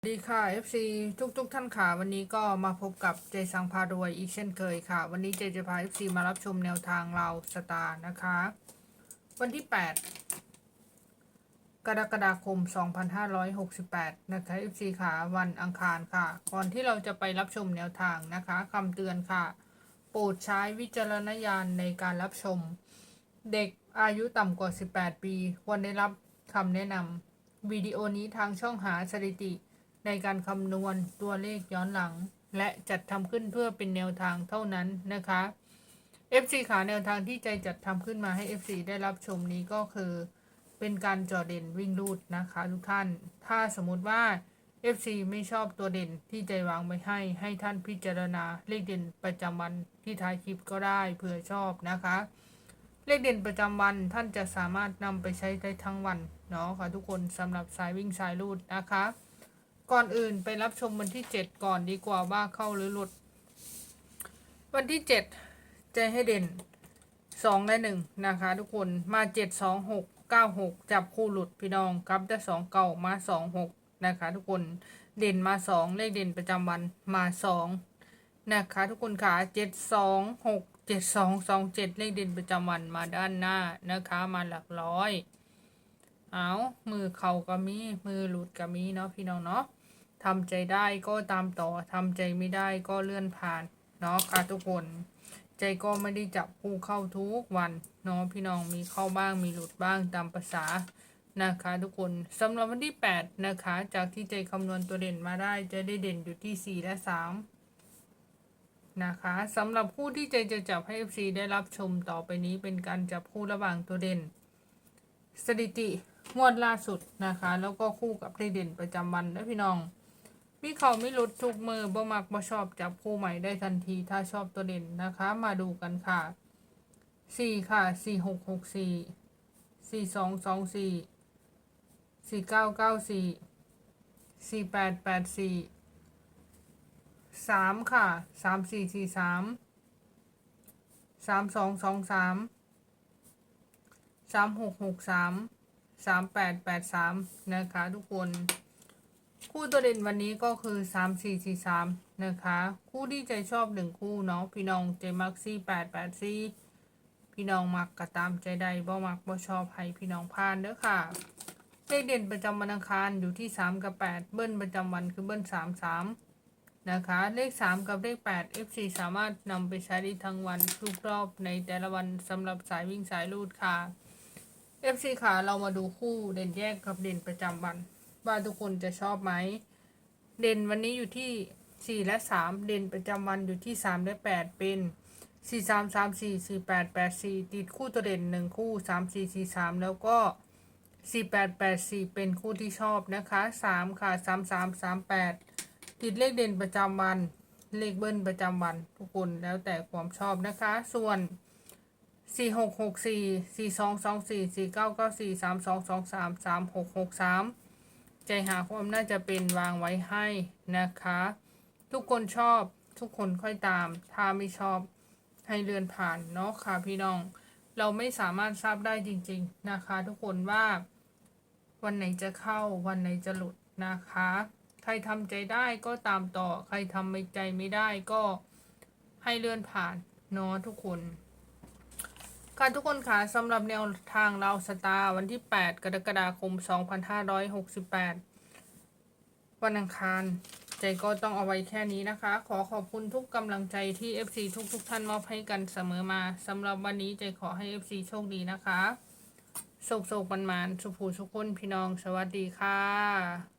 สวัสดีค่ะ FC ทุกทุกๆท่านค่ะวันนี้ก็มาพบกับเจสังพารวยอีกเช่นเคยค่ะ วันนี้เจจะพา FC มารับชมแนวทางเราสตาร์นะคะ วันที่ 8 กรกฎาคม 2568 นะคะ FC ค่ะ วันอังคารค่ะ ก่อนที่เราจะไปรับชมแนวทางนะคะคำเตือนค่ะ โปรดใช้วิจารณญาณในการรับชม เด็กอายุต่ำกว่า 18 ปี ควรได้รับคำแนะนำวิดีโอนี้ทางช่องหาสถิติ ในการคำนวณตัวเลขย้อนหลัง และจัดทำขึ้นเพื่อเป็นแนวทางเท่านั้นนะคะ FC ขาแนวทางที่ใจจัดทำขึ้นมาให้ FC ได้รับชมนี้ก็คือ เป็นการจอเด่นวิ่งรูดนะคะทุกท่าน ถ้าสมมติว่า FC ไม่ชอบตัวเด่นที่ใจวางไว้ให้ ให้ท่านพิจารณาเลขเด่นประจำวันที่ท้ายคลิปก็ได้เผื่อชอบนะคะ เลขเด่นประจำวันท่านจะสามารถนำไปใช้ได้ทั้งวันเนาะค่ะทุกคนสำหรับสายวิ่งสายรูดนะคะ ก่อนอื่นไปรับชมวันที่7ก่อนดีกว่าว่าเข้าหรือหลุด วันที่7จะให้เด่น2และ1นะคะ ทุกคนมา7 2 6 9 6จับคู่หลุดพี่น้องกับได้2เก่ามา2 6นะคะ ทุกคนเด่นมา2เลขเด่นประจำวันมา2นะคะ ทุกคนค่ะ7 2 6 7 2 2 7เลขเด่นประจำวันมาด้านหน้านะคะ มาหลักร้อยเอามือเข่าก็มีมือหลุดก็มีเนาะพี่น้องเนาะ ทำใจได้ก็ตามต่อทำใจไม่ได้ก็เลื่อนผ่านเนาะค่ะทุกคน ใจก็ไม่ได้จับคู่เข้าทุกวันเนาะพี่น้องมีเข้าบ้างมีหลุดบ้างตามภาษานะคะทุกคนสำหรับวันที่ 8 นะคะ จากที่ใจคำนวณตัวเด่นมาได้จะได้เด่นอยู่ที่ 4 และ 3 นะคะสำหรับคู่ที่ใจจะจับให้ FC ได้รับชมต่อไปนี้เป็นการจับคู่ระหว่างตัวเด่น สถิติงวดล่าสุดนะคะ แล้วก็คู่กับเลขเด่นประจำวันนะพี่น้อง มีเขาไม่หลุดทุกมือบ่มักบ่ชอบจับคู่ใหม่ได้ทันทีถ้าชอบตัวเด่นนะคะ มาดูกันค่ะสี่ค่ะสี่หกหกสี่สี่สองสองสี่สี่เก้าเก้าสี่สี่แปดแปดสี่สามค่ะสามสี่สี่สามสามสองสองสามสามหกหกสามสามแปดแปดสามนะคะทุกคน คู่ตัวเด่นวันนี้ก็คือสามสี่สี่สามนะคะ คู่ที่ใจชอบหนึ่งคู่เนาะพี่น้องใจมักสี่แปดแปดสี่พี่น้องมักก็ตามใจใดบ่มักบ่ชอบให้พี่น้องพานเด้อค่ะเลขเด่นประจำวันอังคารอยู่ที่สามกับแปดเบิ้ลประจำวันคือเบิ้ลสามสามนะคะเลขสามกับเลขแปด F4 สามารถนำไปใช้ได้ทั้งวันทุกรอบในแต่ละวันสำหรับสายวิ่งสายลูดค่ะ FC ค่ะเรามาดูคู่เด่นแยกกับเด่นประจำวัน ว่าทุกคนจะชอบไหม เด่นวันนี้อยู่ที่ 4 และ 3 เด่นประจำวันอยู่ที่ 3 และ 8 เป็น 4 3 3 4 4 8 8 4 ติดคู่ตัวเด่น 1 คู่ 3 4 4 3 แล้วก็ 4 8 8 4 เป็นคู่ที่ชอบนะคะ 3 ค่ะ 3 3 3 8 ติดเลขเด่นประจำวัน เลขเบิ้ลประจำวันทุกคนแล้วแต่ความชอบนะคะ ส่วนสี่หกหกสี่สี่สองสองสี่สี่เก้าเก้าสี่สามสองสองสามสามหกหกสาม ใจหาความน่าจะเป็นวางไว้ให้นะคะ ทุกคนชอบทุกคนค่อยตาม ถ้าไม่ชอบให้เลื่อนผ่านเนาะค่ะพี่น้อง เราไม่สามารถทราบได้จริง ๆนะคะ ทุกคนว่า วันไหนจะเข้าวันไหนจะหลุดนะคะ ใครทำใจได้ก็ตามต่อ ใครทำไม่ใจไม่ได้ก็ให้เลื่อนผ่านเนาะทุกคน ค่ะทุกคนค่ะสำหรับแนวทางเราสตาร์วันที่ 8 กรกฎาคม 2568 วันอังคาร ใจก็ต้องเอาไว้แค่นี้นะคะ ขอขอบคุณทุกกำลังใจที่ FC ทุกๆทท่านมอบให้กันเสมอมาสำหรับวันนี้ใจขอให้ FC โชคดีนะคะโศกโศกมันมานสุภูสุขคนพี่น้อง สวัสดีค่ะ